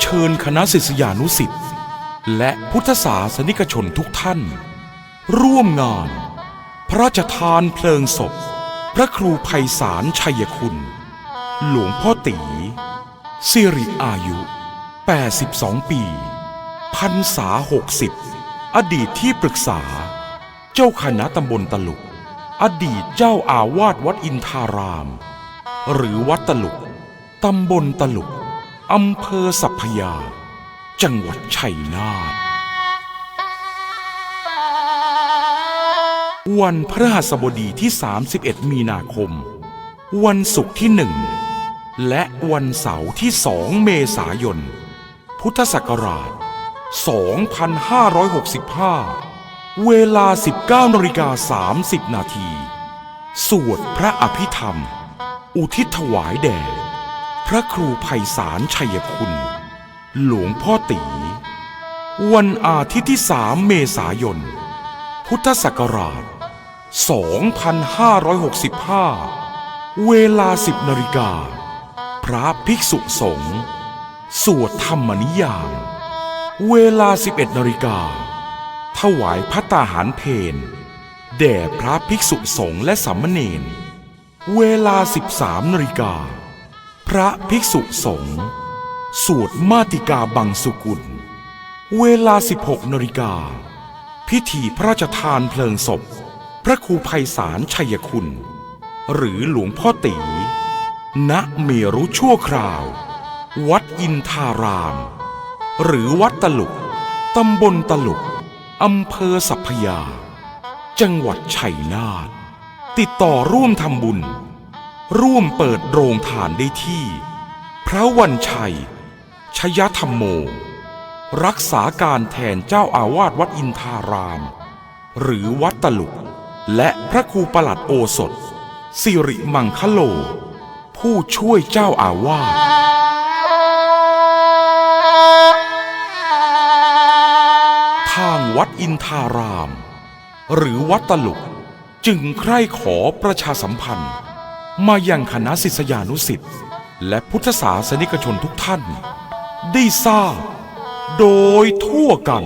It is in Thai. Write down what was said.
เชิญคณะศิษยานุสิษย์และพุทธศาสนิกชนทุกท่าน ร่วมงาน พระราชทานเพลิงศพ พระครูไพศาลชัยคุณ หลวงพ่อตีสิริอายุ 82 ปีพรรษา 60 อดีตที่ปรึกษา เจ้าคณะตำบลตลุก อดีตเจ้าอาวาสวัดอินทาราม หรือวัดตลุก ตำบลตลุก อำเภอสัพพยา จังหวัดชัยนาทวันพฤหัสบดีที่ 31 มีนาคม วันศุกร์ที่หนึ่งและวันเสาร์ที่สองเมษายน พุทธศักราช 2565 เวลา 19นาฬิกา30 นาที สวดพระอภิธรรม อุทิศถวายแด่ พระครูไพศาลชัยคุณ หลวงพ่อตี วันอาทิตย์ที่3เมษายน พุทธศักราช 2565 เวลา 10นาฬิกา พระภิกษุสงฆ์สวดธรรมนิยาม เวลา 11นาฬิกา ถวายพระตาหารเพนแด่พระภิกษุสงฆ์และสามเณรเวลา 13นาฬิกา ระภิกษุสงฆ์สวดมาติกาบังสุกุล เวลา 16นาฬิกา พิธีพระราชทานเพลิงศพ พระครูไพศาลชัยคุณ หรือหลวงพ่อตี ณเมรุชั่วคราว วัดอินทาราม หรือวัดตลุก ตำบลตลุก อำเภอสัพพยา จังหวัดชัยนาท ติดต่อร่วมทำบุญ ร่วมเปิดโรงทานได้ที่ พระวันชัย ชยธรรมโม รักษาการแทนเจ้าอาวาสวัดอินทาราม หรือวัดตลุก และพระครูประหลัดโอสถ สิริมังคโล ผู้ช่วยเจ้าอาวาสทางวัดอินทาราม หรือวัดตลุก จึงใคร่ขอประชาสัมพันธ์ มาอย่างคณะศิษยานุสิ์และพุทธศาสนิกชนทุกท่าน ได้ทราบโดยทั่วกัน